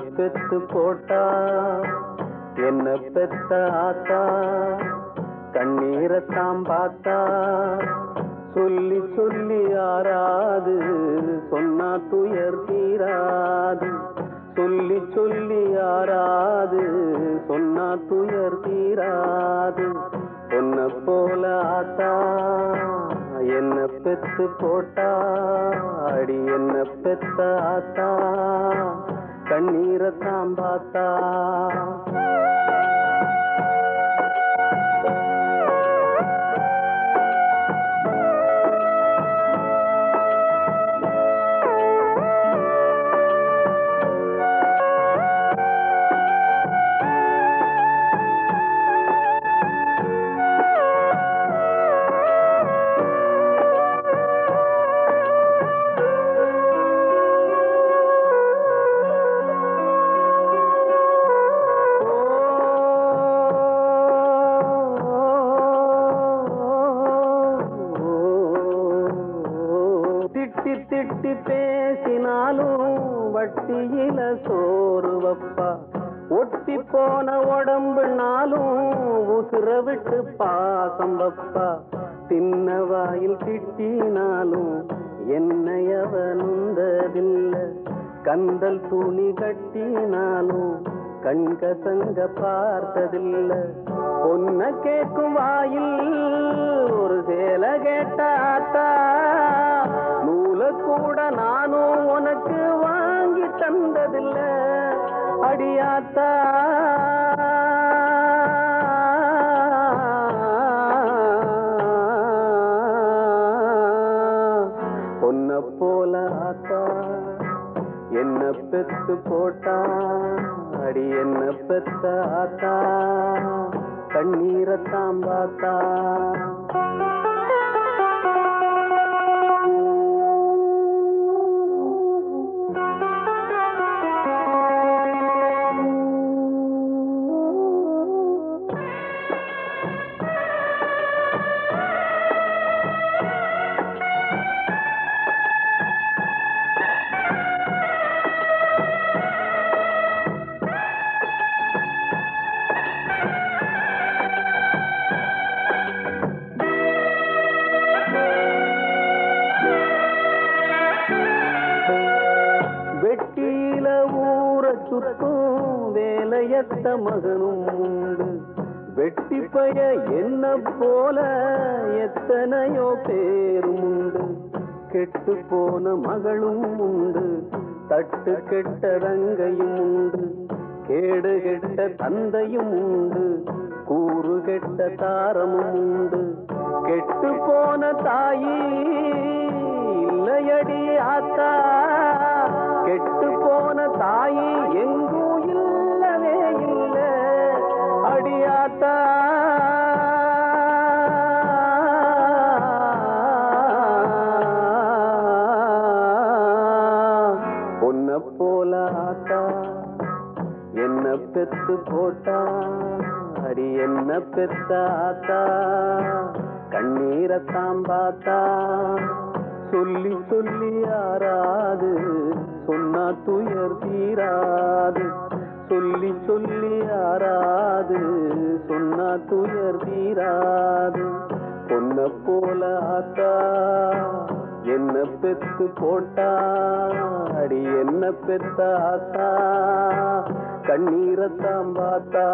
பெத்து போட்டா என்ன பெத்த ஆத்தா? கண்ணீரத்தாம் பார்த்தா. சொல்லி சொல்லி ஆறாது சொன்னா துயர் தீராது. சொல்லி சொல்லி ஆறாது சொன்னா துயர் தீராது. பொன்ன போல ஆத்தா என்ன பெத்து போட்டா? அடி என்ன பெத்த ஆத்தா? கண்ணீரத்தாம் பார்த்தா. பேசினாலும் வட்டியில சோறு வப்பா ஒட்டி போன உடம்புனாலும் உசுர விட்டு பாசம் வப்பா. தின்ன வாயில் திட்டினாலும் என்னையவ நுந்ததில்ல கந்தல் துணி கட்டினாலும் கண்கசங்க பார்த்ததில்ல. பொன்ன கேட்கும் வாயில் ஒரு சேலை கேட்டாத்தா நூல கூட நானும் வந்ததில்ல அடியாத்தா. பொன்ன போல ஆத்தா என்ன பெத்து போட்டா அடி என்ன பெத்த ஆத்தா கண்ணீரத்தாம் பார்த்தா. வெட்டியில ஊற சுத்தும் வேலையத்த மகனும் உண்டு. வெட்டி பய என்ன போல எத்தனையோ பேரும் உண்டு. கெட்டு போன மகளும் உண்டு. தட்டு கெட்ட ரங்கையும் உண்டு. கேடு கெட்ட தந்தையும் உண்டு. கூறு கெட்ட தாரமும் உண்டு. கெட்டு போன தாயி இல்லையடி ஆத்தா. கெட்டு போன தாயி எங்கும் இல்லவே இல்ல. அடியாத்தா. பொன்ன போல ஆத்தா என்ன பெத்து போட்டா அடி என்ன பெத்த ஆத்தா கண்ணீரத்தாம் பார்த்தா. சொல்லி சொல்லி ஆறாது சொன்னா துயர் தீராது. சொல்லி சொல்லி ஆறாது சொன்னா துயர் தீராது. பொன்ன போல ஆத்தா என்ன பெத்து போட்டா அடி என்ன பெத்த ஆத்தா. கண்ணீரத்தாம் பார்த்தா